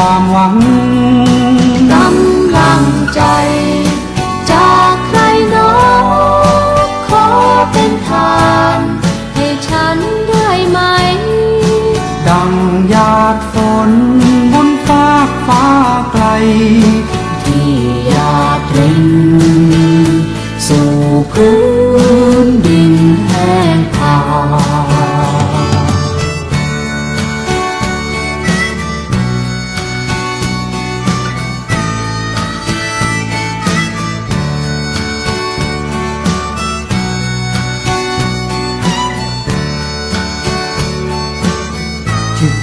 ความหวัง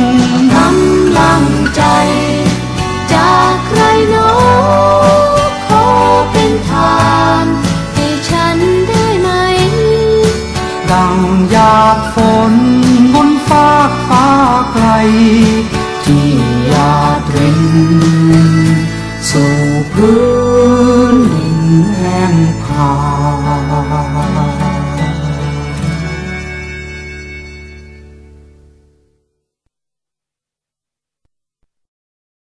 ำ ลังใจ จากใครโน้ขอเป็นทางให้ฉันได้ไหม ดังหยาดฝนบนฟ้าฟ้าไกล ที่หยาดรินสู่พื้นดินแห้งผา